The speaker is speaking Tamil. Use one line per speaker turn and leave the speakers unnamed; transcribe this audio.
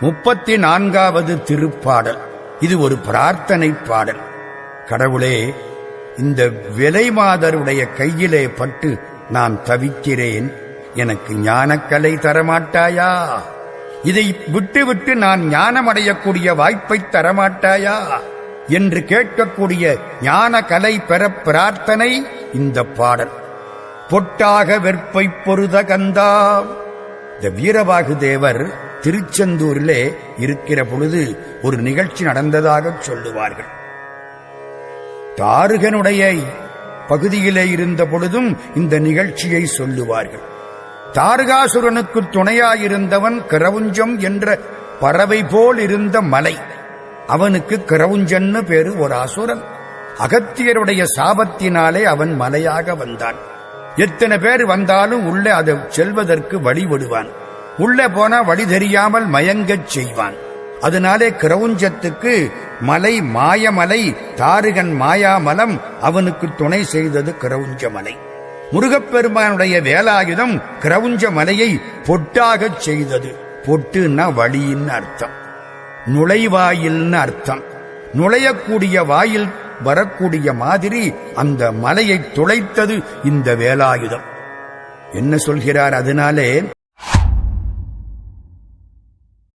முப்பத்தி நான்காவது திருப்பாடல். இது ஒரு பிரார்த்தனை பாடல். கடவுளே இந்த விலைமாதருடைய கையிலே பட்டு நான் தவிக்கிறேன். எனக்கு ஞானக்கலை தரமாட்டாயா? இதை விட்டுவிட்டு நான் ஞானமடையக்கூடிய வாய்ப்பை தரமாட்டாயா? என்று கேட்கக்கூடிய ஞான கலை பெற பிரார்த்தனை இந்த பாடல். பொட்டாக வெற்பை பொருத கந்தா. இந்த வீரபாகு தேவர் திருச்செந்தூரிலே இருக்கிற பொழுது ஒரு நிகழ்ச்சி நடந்ததாக சொல்லுவார்கள். தாருகனுடைய பகுதியிலே இருந்த பொழுதும் இந்த நிகழ்ச்சியை சொல்லுவார்கள். தாரகாசுரனுக்கு துணையாயிருந்தவன் கிரவுஞ்சம் என்ற பறவை போல் இருந்த மலை. அவனுக்கு கிரவுஞ்சன்னு பேரு ஒரு அசுரன். அகத்தியருடைய சாபத்தினாலே அவன் மலையாக வந்தான். எத்தனை பேர் வந்தாலும் உள்ளே அதை செல்வதற்கு வழி விடுவான் உள்ளே போனா வழி தெரியாமல் மயங்கச் செய்வான். அதனாலே கிரவுஞ்சத்துக்கு மலை மாயமலை தாருகன் மாயாமலம் அவனுக்கு துணை செய்தது கிரௌஞ்ச மலை முருகப்பெருமானுடைய வேலாயுதம் கிரவுஞ்ச மலையை பொட்டாகச் செய்தது. பொட்டுன்னா வழின்னு அர்த்தம். நுழைவாயில்னு அர்த்தம். நுழையக்கூடிய வாயில் வரக்கூடிய மாதிரி அந்த மலையை துளைத்தது இந்த வேலாயுதம். என்ன சொல்கிறார் அதனாலே